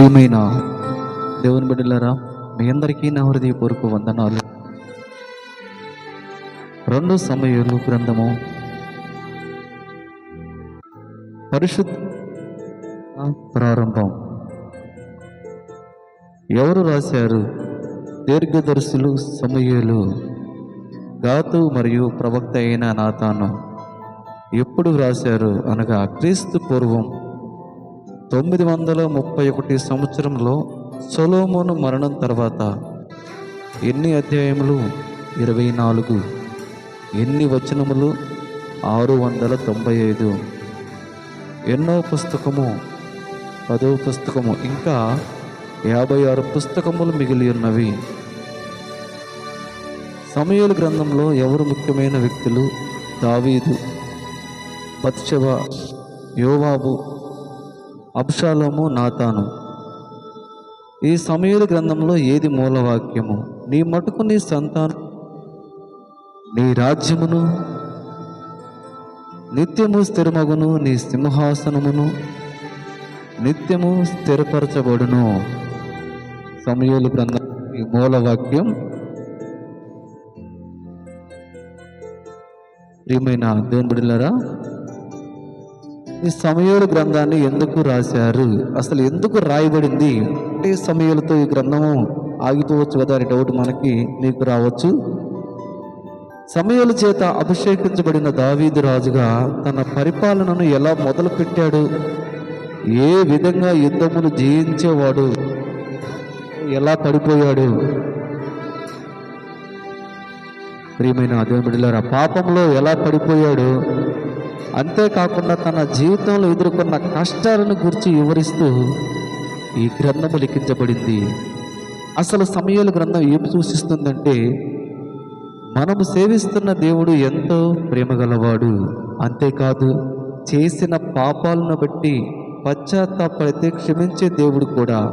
ప్రియమైన దేవుని బిడ్డలారా మీ అందరికీ నా హృదయపూర్వక వందనాలు. రెండు సమయాలు గ్రంథము పరిశుద్ధ ప్రారంభం. ఎవరు రాశారు? దీర్ఘదర్శులు సమయలు గాతు మరియు ప్రవక్త అయిన నాతాను ఎప్పుడు వ్రాశారు అనగా క్రీస్తు పూర్వం తొమ్మిది వందల ముప్పై ఒకటి సంవత్సరంలో సొలోమోను మరణం తర్వాత ఎన్ని అధ్యాయములు? ఇరవై నాలుగు. ఎన్ని వచనములు? ఆరు వందల తొంభై ఐదు. ఎన్నో పుస్తకము? పదో పుస్తకము. ఇంకా యాభై ఆరు పుస్తకములు మిగిలి ఉన్నవి. సమయాల గ్రంథంలో ఎవరు ముఖ్యమైన వ్యక్తులు? దావీదు బత్షవ యోవాబు అబ్షాలోము నాతాను. ఈ సమయుల గ్రంథంలో ఏది మూలవాక్యము? నీ మటుకు నీ సంతానం నీ రాజ్యమును నిత్యము స్థిరమగును నీ సింహాసనమును నిత్యము స్థిరపరచబడును. సమయుల గ్రంథం ఈ మూలవాక్యం. ప్రియమైన దేవుని బిడ్డలారా ఈ సమయాల గ్రంథాన్ని ఎందుకు రాశారు? అసలు ఎందుకు రాయబడింది? అంటే సమయాలతో ఈ గ్రంథము ఆగిపోవచ్చు కదా అనే డౌట్ మనకి మీకు రావచ్చు. సమయాల చేత అభిషేకించబడిన దావీదు రాజుగా తన పరిపాలనను ఎలా మొదలుపెట్టాడు? ఏ విధంగా యుద్ధమును జయించేవాడు? ఎలా పడిపోయాడు ప్రియమైన అదే బిడ్డలారా పాపంలో ఎలా పడిపోయాడు అంతేకాకుండా తన జీవితంలో ఎదుర్కొన్న కష్టాలను గురించి వివరిస్తూ ఈ గ్రంథము లిఖించబడింది. అసలు సమయాల గ్రంథం ఏం సూచిస్తుందంటే మనము సేవిస్తున్న దేవుడు ఎంతో ప్రేమగలవాడు. అంతేకాదు చేసిన పాపాలను బట్టి పశ్చాత్తాపడితే క్షమించే దేవుడు కూడా.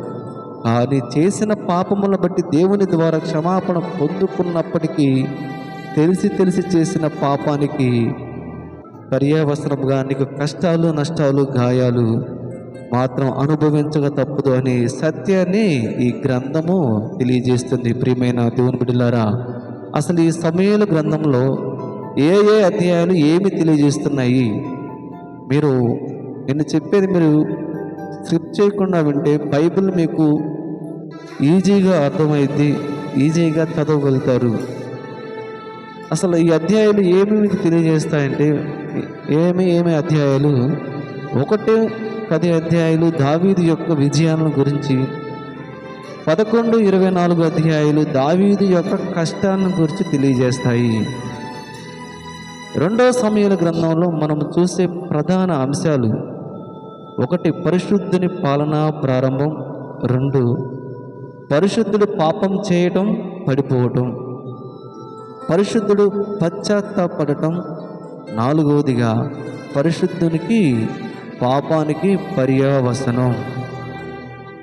కానీ చేసిన పాపములను బట్టి దేవుని ద్వారా క్షమాపణ పొందుకున్నప్పటికీ తెలిసి తెలిసి చేసిన పాపానికి పర్యావసరంగా నీకు కష్టాలు నష్టాలు గాయాలు మాత్రం అనుభవించక తప్పదు అనే సత్యాన్ని ఈ గ్రంథము తెలియజేస్తుంది. ప్రియమైన దేవుని బిడ్డలారా అసలు ఈ సమయాల గ్రంథంలో ఏ ఏ అధ్యాయాలు ఏమి తెలియజేస్తున్నాయి? మీరు నేను చెప్పేది మీరు స్క్రిప్ చేయకుండా వింటే బైబిల్ మీకు ఈజీగా అర్థమైద్ది ఈజీగా చదవగలుగుతారు. అసలు ఈ అధ్యాయాలు ఏమి మీకు తెలియజేస్తాయంటే ఏమి ఏమి అధ్యాయాలు? ఒకటే పది అధ్యాయాలు దావీదు యొక్క విజయాలను గురించి పదకొండు ఇరవై నాలుగు అధ్యాయాలు దావీదు యొక్క కష్టాలను గురించి తెలియజేస్తాయి. రెండవ సమయాల గ్రంథంలో మనం చూసే ప్రధాన అంశాలు ఒకటి పరిశుద్ధుని పాలన ప్రారంభం రెండు పరిశుద్ధుడు పాపం చేయటం పడిపోవటం. పరిశుద్ధుడు పశ్చాత్తాపడటం నాలుగవదిగా పరిశుద్ధునికి పాపానికి పర్యవసనం.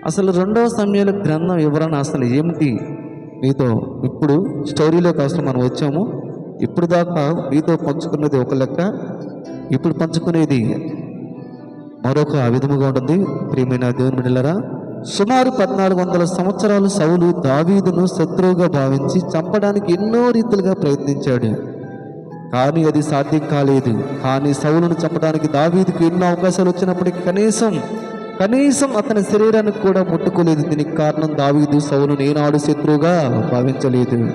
అసలు రెండవ సమయాల గ్రంథం వివరణ అసలు ఏమిటి? మీతో ఇప్పుడు స్టోరీలోకి అసలు మనం వచ్చాము. ఇప్పుడు దాకా మీతో పంచుకున్నది ఒక లెక్క. ఇప్పుడు పంచుకునేది మరొక విధముగా ఉంటుంది. ప్రియమైన దేవుని బిడ్డలరా సుమారు పద్నాలుగు వందల సంవత్సరాలు సౌలు దావీదును శత్రువుగా భావించి చంపడానికి ఎన్నో రీతులుగా ప్రయత్నించాడు. కానీ అది సాధ్యం కాలేదు. కానీ సౌలును చంపడానికి దావీదుకు ఎన్నో అవకాశాలు వచ్చినప్పటికీ కనీసం కనీసం అతని శరీరానికి కూడా ముట్టుకోలేదు. దీనికి కారణం దావీదు సౌలును ఏనాడు శత్రువుగా భావించలేదు.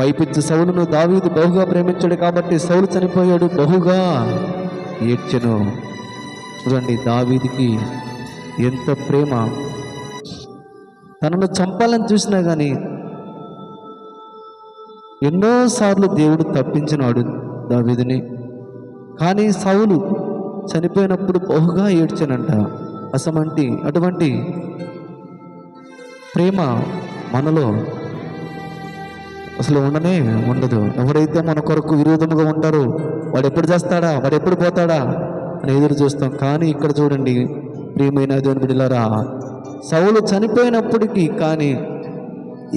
వైపించి సౌలును దావీదు బహుగా ప్రేమించాడు కాబట్టి సౌలు చనిపోయాడు బహుగా ఏడ్చెను. చూడండి దావీదికి ఎంత ప్రేమ. తనను చంపాలని చూసినా కానీ ఎన్నోసార్లు దేవుడు తప్పించినాడు దావీదుని. కానీ సౌలు చనిపోయినప్పుడు బహుగా ఏడ్చానంట. అసమంటి అటువంటి ప్రేమ మనలో అసలు ఉండనే ఉండదు. ఎవరైతే మన కొరకు విరోధముగా ఉంటారో వాడు ఎప్పుడు చేస్తాడా? వాడు ఎప్పుడు పోతాడా? అని ఎదురు చూస్తాం. కానీ ఇక్కడ చూడండి ప్రియమైన దేవుని బిడ్డలారా సౌలు చనిపోయినప్పటికీ కానీ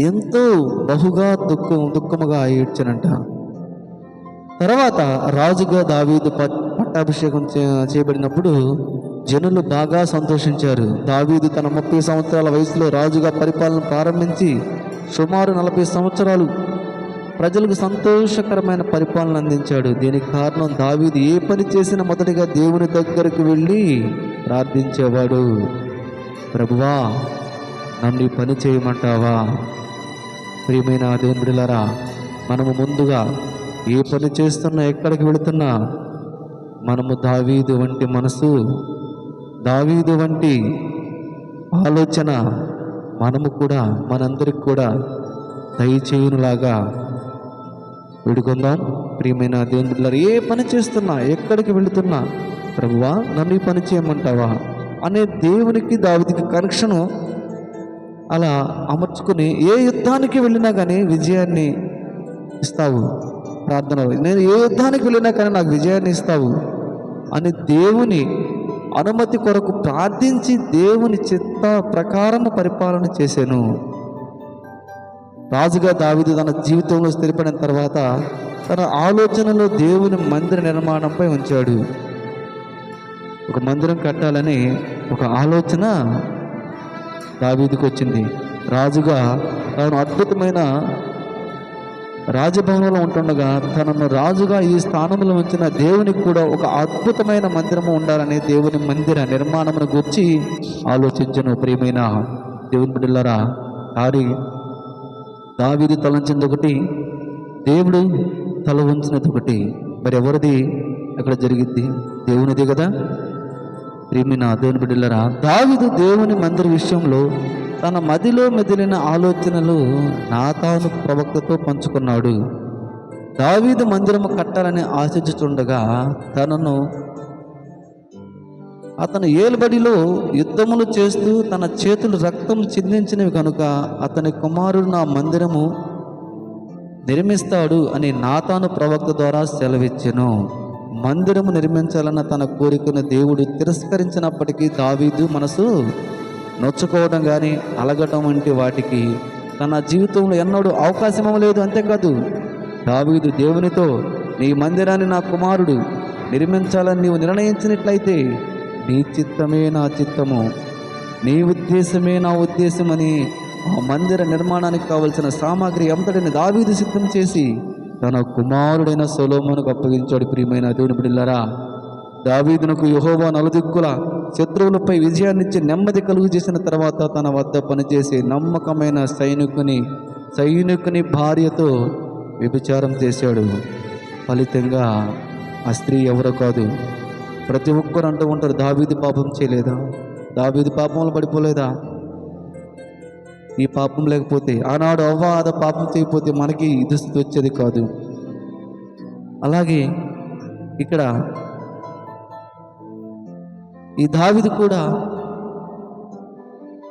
ఎంతో బహుగా దుఃఖం దుఃఖముగా ఏడ్చనంట తర్వాత రాజుగా దావీదు పట్- పట్టాభిషేకం చేయబడినప్పుడు జనులు బాగా సంతోషించారు. దావీదు తన ముప్పై సంవత్సరాల వయసులో రాజుగా పరిపాలన ప్రారంభించి సుమారు నలభై సంవత్సరాలు ప్రజలకు సంతోషకరమైన పరిపాలన అందించాడు. దీనికి కారణం దావీదు ఏ పని చేసినా మొదటిగా దేవుని దగ్గరకు వెళ్ళి ప్రార్థించేవాడు. ప్రభువా నన్ను ఈ పని చేయమంటావా? ప్రియమైన దేవుని మనము ముందుగా ఏ పని చేస్తున్నా ఎక్కడికి వెళుతున్నా మనము దావీదు వంటి మనసు దావీదు వంటి ఆలోచన మనము కూడా మనందరికి కూడా దయచేయునులాగా విడుకుందాం. ప్రియమైన దేవుని ఏ పని చేస్తున్నా ఎక్కడికి వెళుతున్నా ప్రభువా నన్ను పని చేయమంటావా? అనే దేవునికి దావిదికి కనెక్షను అలా అమర్చుకుని ఏ యుద్ధానికి వెళ్ళినా కానీ విజయాన్ని ఇస్తావు. ప్రార్థన. నేను ఏ యుద్ధానికి వెళ్ళినా కానీ నాకు విజయాన్ని ఇస్తావు. అని దేవుని అనుమతి కొరకు ప్రార్థించి దేవుని చిత్త ప్రకారము పరిపాలన చేశాను. రాజుగా దావిదు తన జీవితంలో స్థిరపడిన తర్వాత తన ఆలోచనలో దేవుని మందిర నిర్మాణంపై ఉంచాడు. ఒక మందిరం కట్టాలని ఒక ఆలోచన దావీదికి వచ్చింది రాజుగా తాను అద్భుతమైన రాజభవనంలో ఉంటుండగా తనను రాజుగా ఈ స్థానంలో ఉంచిన దేవునికి కూడా ఒక అద్భుతమైన మందిరము ఉండాలని దేవుని మందిర నిర్మాణమును గురించి ఆలోచించను. ప్రియమైన దేవుని బిడ్డలారా ఆరి దావీదు తలంచింది ఒకటి దేవుడు తల ఉంచినది ఒకటి. మరి ఎవరిది అక్కడ జరిగింది. దేవునిది కదా? ప్రేమిన దేవుని బిడ్డలరా దావిదు దేవుని మందిర విషయంలో తన మదిలో మెదిలిన ఆలోచనలు నాతాను ప్రవక్తతో పంచుకున్నాడు. దావీదు మందిరము కట్టాలని ఆశించుచుండగా తనను అతను ఏలుబడిలో యుద్ధములు చేస్తూ తన చేతులు రక్తం చిందించినవి కనుక అతని కుమారుడు నా మందిరము నిర్మిస్తాడు అని నాతాను ప్రవక్త ద్వారా సెలవిచ్చెను. మందిరము నిర్మించాలన్న తన కోరికను దేవుడు తిరస్కరించినప్పటికీ దావీదు మనసు నొచ్చుకోవడం కానీ అలగటం వంటి వాటికి తన జీవితంలో ఎన్నడూ అవకాశం లేదు అంతేకాదు దావీదు దేవునితో నీ మందిరాన్ని నా కుమారుడు నిర్మించాలని నీవు నిర్ణయించినట్లయితే నీ చిత్తమే నా చిత్తము నీ ఉద్దేశమే నా ఉద్దేశమని ఆ మందిర నిర్మాణానికి కావలసిన సామాగ్రి ఎంతటిని దావీదు సిద్ధం చేసి తన కుమారుడైన సొలోమోనుకు అప్పగించాడు. ప్రియమైన దేవుని బిడ్డలారా దావీదునకు యహోవా నలుదిక్కుల శత్రువులపై విజయాన్నిచ్చి నెమ్మది కలుగు చేసిన తర్వాత తన వద్ద పనిచేసే నమ్మకమైన సైనికుని సైనికుని భార్యతో వ్యభిచారం చేశాడు. ఫలితంగా ఆ స్త్రీ ఎవరో కాదు ప్రతి ఒక్కరు అంటూ ఉంటారు దావీది పాపం చేయలేదా? దావీది పాపంలో పడిపోలేదా? ఈ పాపం లేకపోతే ఆనాడు అవ్వాద పాపం చేయకపోతే మనకి ఇది దుస్థితి వచ్చేది కాదు. అలాగే ఇక్కడ ఈ దావిది కూడా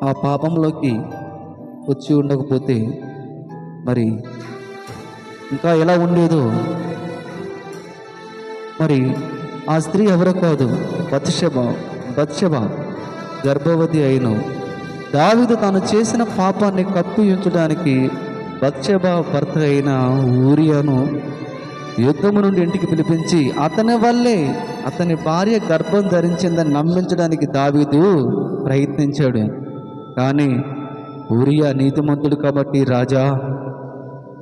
ఆ పాపంలోకి వచ్చి ఉండకపోతే మరి ఇంకా ఎలా ఉండేదో? మరి ఆ స్త్రీ ఎవరో కాదు బత్షబ బత్షబ గర్భవతి అయిన దావిదు తాను చేసిన పాపాన్ని కప్పియించడానికి బత్షబ భర్త అయిన ఊరియాను యుద్ధము నుండి ఇంటికి పిలిపించి అతని వల్లే అతని భార్య గర్భం ధరించిందని నమ్మించడానికి దావీదు ప్రయత్నించాడు. కానీ ఊరియా నీతిమంతుడు కాబట్టి రాజా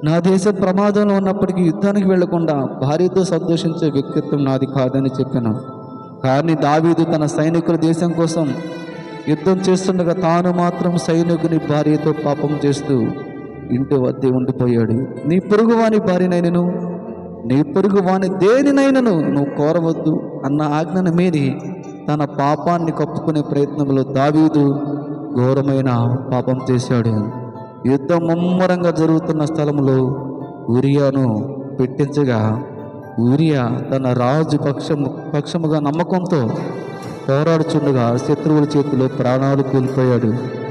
నా దేశం ప్రమాదంలో ఉన్నప్పటికీ యుద్ధానికి వెళ్ళకుండా భార్యతో సంతోషించే వ్యక్తిత్వం నాది కాదని చెప్పాను. కానీ దావీదు తన సైనికుల దేశం కోసం యుద్ధం చేస్తుండగా తాను మాత్రం సైనికుని భార్యతో పాపం చేస్తూ ఇంటి వద్దే ఉండిపోయాడు. నీ పొరుగువాని భార్యనైనను నీ పొరుగు వాని దేనినైనను నువ్వు కోరవద్దు అన్న ఆజ్ఞను మీరి తన పాపాన్ని కప్పుకునే ప్రయత్నంలో దావీదు ఘోరమైన పాపం చేశాడు. యుద్ధం ముమ్మరంగా జరుగుతున్న స్థలంలో ఊరియాను పెట్టించగా ఊరియా తన రాజు పక్షము పక్షముగా నమ్మకంతో పోరాడుచుండగా శత్రువుల చేతిలో ప్రాణాలు కోల్పోయాడు.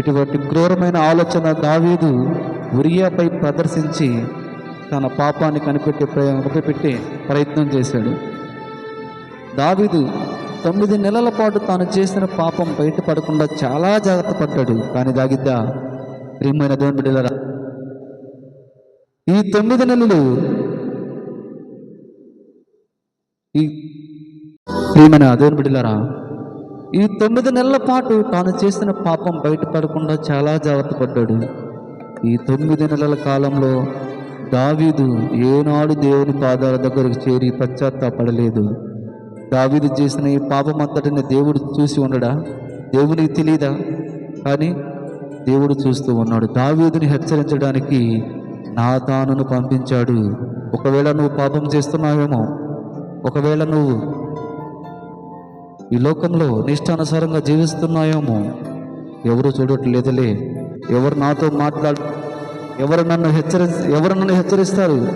ఇటువంటి క్రూరమైన ఆలోచన దావీదు ఉరియాపై ప్రదర్శించి తన పాపాన్ని కనిపెట్టే ప్రయ- కనిపెట్టే ప్రయత్నం చేశాడు. దావీదు తొమ్మిది నెలల పాటు తాను చేసిన పాపం బయటపడకుండా చాలా జాగ్రత్త పడ్డాడు. కానీ దాగిద్దా ప్రియమైన దేవుని బిడ్డలారా ఈ తొమ్మిది నెలలు ఈ ప్రియమైన దేవుని బిడ్డలారా ఈ తొమ్మిది నెలల పాటు తాను చేసిన పాపం బయటపడకుండా చాలా జాగ్రత్త పడ్డాడు. ఈ తొమ్మిది నెలల కాలంలో దావీదు ఏనాడు దేవుని పాదాల దగ్గరకు చేరి పశ్చాత్తాపడలేదు. దావీదు చేసిన ఈ పాపం అంతటిని దేవుడు చూసి ఉండడా? దేవునికి తెలియదా కానీ దేవుడు చూస్తూ ఉన్నాడు. దావీదుని హెచ్చరించడానికి నాతానును పంపించాడు. ఒకవేళ నువ్వు పాపం చేస్తున్నావేమో ఒకవేళ నువ్వు ఈ లోకంలో నిష్టానుసారంగా జీవిస్తున్నాయేమో? ఎవరు చూడట్లేదులే. ఎవరు నాతో మాట్లాడు ఎవరు నన్ను హెచ్చరి ఎవరు నన్ను హెచ్చరిస్తారు?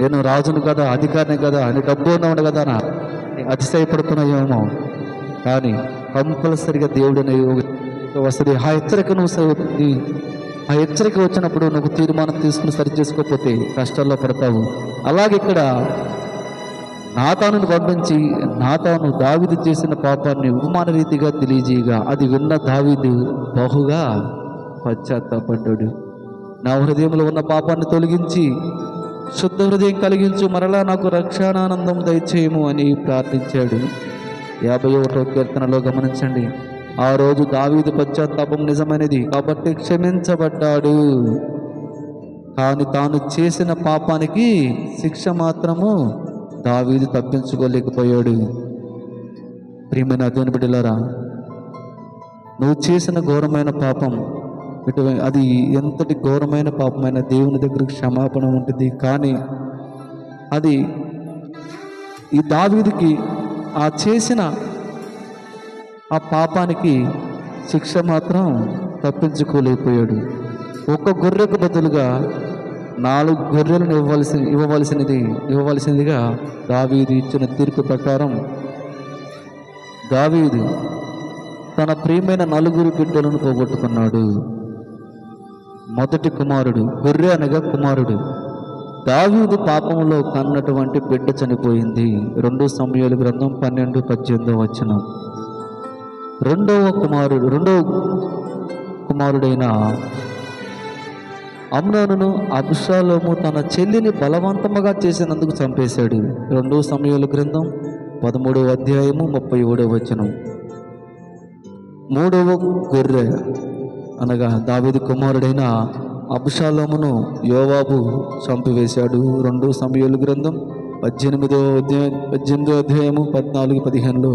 నేను రాజును కదా అధికారిని కదా అని డబ్బు ఉన్నవాడు కదా నా అతిశయపడుతున్నాయేమో. కానీ కంపల్సరిగా దేవుడిని వస్తుంది. ఆ హెచ్చరిక నువ్వు ఆ హెచ్చరిక వచ్చినప్పుడు నువ్వు తీర్మానం తీసుకుని సరి చేసుకోకపోతే కష్టాల్లో పడతావు. అలాగే ఇక్కడ నాతాను పంపించి నాతాను దావిదు చేసిన పాపాన్ని ఉపమాన రీతిగా తెలియజేయగా అది విన్న దావిదు బహుగా పశ్చాత్తాపడ్డాడు. నా హృదయంలో ఉన్న పాపాన్ని తొలగించి శుద్ధ హృదయం కలిగించు మరలా నాకు రక్షణానందం దయచేయము అని ప్రార్థించాడు. యాభై ఒకటో కీర్తనలో గమనించండి. ఆ రోజు దావీదు పశ్చాత్తాపం నిజమైనది కాబట్టి క్షమించబడ్డాడు. కానీ తాను చేసిన పాపానికి శిక్ష మాత్రము దావీదు తప్పించుకోలేకపోయాడు. ప్రియమైన అదేని బిడ్డలారా నువ్వు చేసిన ఘోరమైన పాపం ఇటు అది ఎంతటి ఘోరమైన పాపమైన దేవుని దగ్గర క్షమాపణ ఉంటుంది కానీ అది ఈ దావీదికి ఆ చేసిన ఆ పాపానికి శిక్ష మాత్రం తప్పించుకోలేకపోయాడు. ఒక్క గొర్రెకు బదులుగా నాలుగు గొర్రెలను ఇవ్వవలసి ఇవ్వవలసినది ఇవ్వవలసిందిగా దావీదు ఇచ్చిన తీర్పు ప్రకారం దావీదు తన ప్రియమైన నలుగురు బిడ్డలను పోగొట్టుకున్నాడు. మొదటి కుమారుడు గొర్రె అనగా కుమారుడు. దావీదు పాపంలో కన్నటువంటి బిడ్డ చనిపోయింది. రెండో సమయాలు గ్రంథం పన్నెండు పద్దెనిమిదో వచనం. రెండవ కుమారుడు రెండవ కుమారుడైన అమ్నోను అబ్షాలోము తన చెల్లిని బలవంతముగా చేసినందుకు చంపేశాడు. రెండవ సమయాల గ్రంథం పదమూడవ అధ్యాయము ముప్పై ఏడవ వచనం. మూడవ గొర్రె అనగా దావీదు కుమారుడైన అబ్షాలోమును యోవాబు చంపివేశాడు. రెండో సమయాలు గ్రంథం పద్దెనిమిదవ అధ్యాయం పద్దెనిమిదో అధ్యాయము పద్నాలుగు పదిహేనులో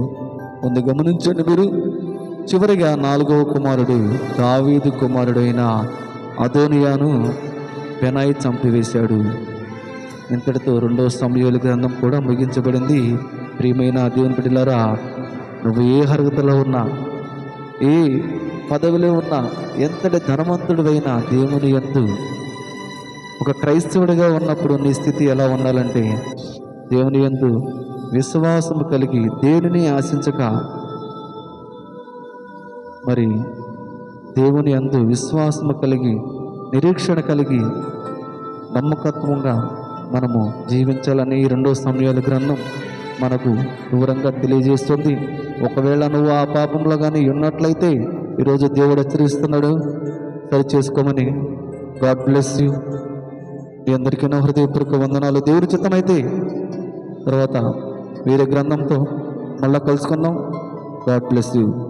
ఉంది. గమనించండి మీరు చివరిగా నాలుగవ కుమారుడు దావీదు కుమారుడైన అదోనియాను బెనాయి చంపివేశాడు. ఇంతటితో రెండవ సమయాల గ్రంథం కూడా ముగించబడింది. ప్రియమైన దేవుని బిడ్డలారా నువ్వు ఏ అర్హతలో ఉన్నా ఏ పదవిలో ఉన్నా ఎంతటి ధనవంతుడివైనా దేవుని యందు ఒక క్రైస్తవుడిగా ఉన్నప్పుడు నీ స్థితి ఎలా ఉండాలంటే దేవుని యందు విశ్వాసము కలిగి దేనిని ఆశించక మరి దేవుని అందు విశ్వాసము కలిగి నిరీక్షణ కలిగి నమ్మకత్వంగా మనము జీవించాలని ఈ రెండో సమయాల గ్రంథం మనకు దూరంగా తెలియజేస్తుంది. ఒకవేళ నువ్వు ఆ పాపంలో కానీ ఉన్నట్లయితే ఈరోజు దేవుడు హెచ్చరిస్తున్నాడు. సరి చేసుకోమని. God bless you. మీ అందరికీ నా హృదయపూర్వక వందనాలు. దేవుడి చిత్తమైతే తర్వాత వేరే గ్రంథంతో మళ్ళా కలుసుకుందాం. God bless you.